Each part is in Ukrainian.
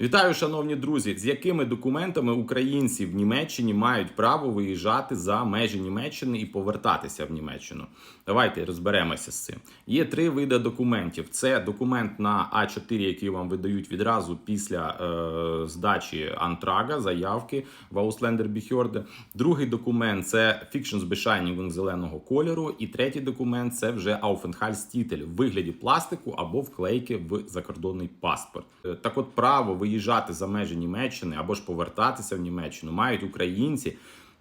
Вітаю, шановні друзі! З якими документами українці в Німеччині мають право виїжджати за межі Німеччини і повертатися в Німеччину? Давайте розберемося з цим. Є три види документів: це документ на А4, який вам видають відразу після е, здачі антрага, заявки в Ausländer Behörde. Другий документ це Фікшенсбешайнігунг зеленого кольору. І третій документ це вже Aufenthaltstitel в вигляді пластику або вклейки в закордонний паспорт. Е, Так от право виїжджати за межі Німеччини або ж повертатися в Німеччину мають українці.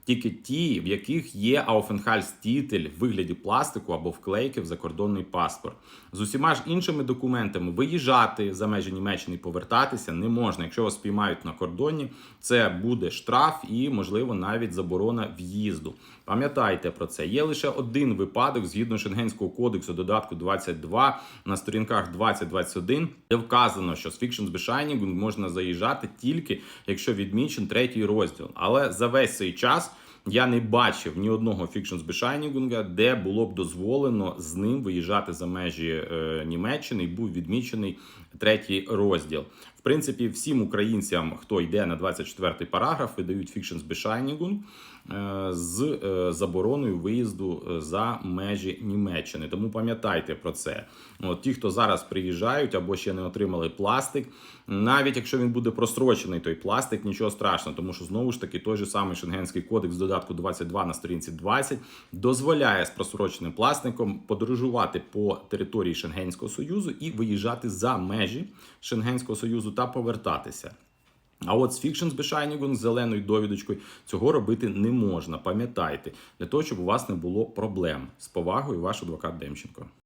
Тільки ті, в яких є Aufenthaltstitel в вигляді пластику або вклейки в закордонний паспорт. З усіма ж іншими документами виїжджати за межі Німеччини і повертатися не можна. Якщо вас спіймають на кордоні, це буде штраф і, можливо, навіть заборона в'їзду. Пам'ятайте про це. Є лише один випадок згідно Шенгенського кодексу додатку 22 на сторінках 2021, де вказано, що з Фікшенсбешайнігунг можна заїжджати тільки якщо відмічен третій розділ. Але за весь цей час. Я не бачив ні одного фікшнсбешайнігунга, де було б дозволено з ним виїжджати за межі е, Німеччини і був відмічений третій розділ. В принципі, всім українцям, хто йде на 24-й параграф, видають фікшнсбешайнігунг е, з е, забороною виїзду е, за межі Німеччини. Тому пам'ятайте про це. От, ті, хто зараз приїжджають або ще не отримали пластик, навіть якщо він буде прострочений, той пластик, нічого страшного, тому що знову ж таки той же самий Шенгенський кодекс додатку 22 на сторінці 20 дозволяє з просроченим власником подорожувати по території Шенгенського союзу і виїжджати за межі Шенгенського союзу та повертатися. А от з фікшн з Бешайнігом з зеленою довідочкою цього робити не можна. Пам'ятайте, для того, щоб у вас не було проблем. З повагою, ваш адвокат Демченко.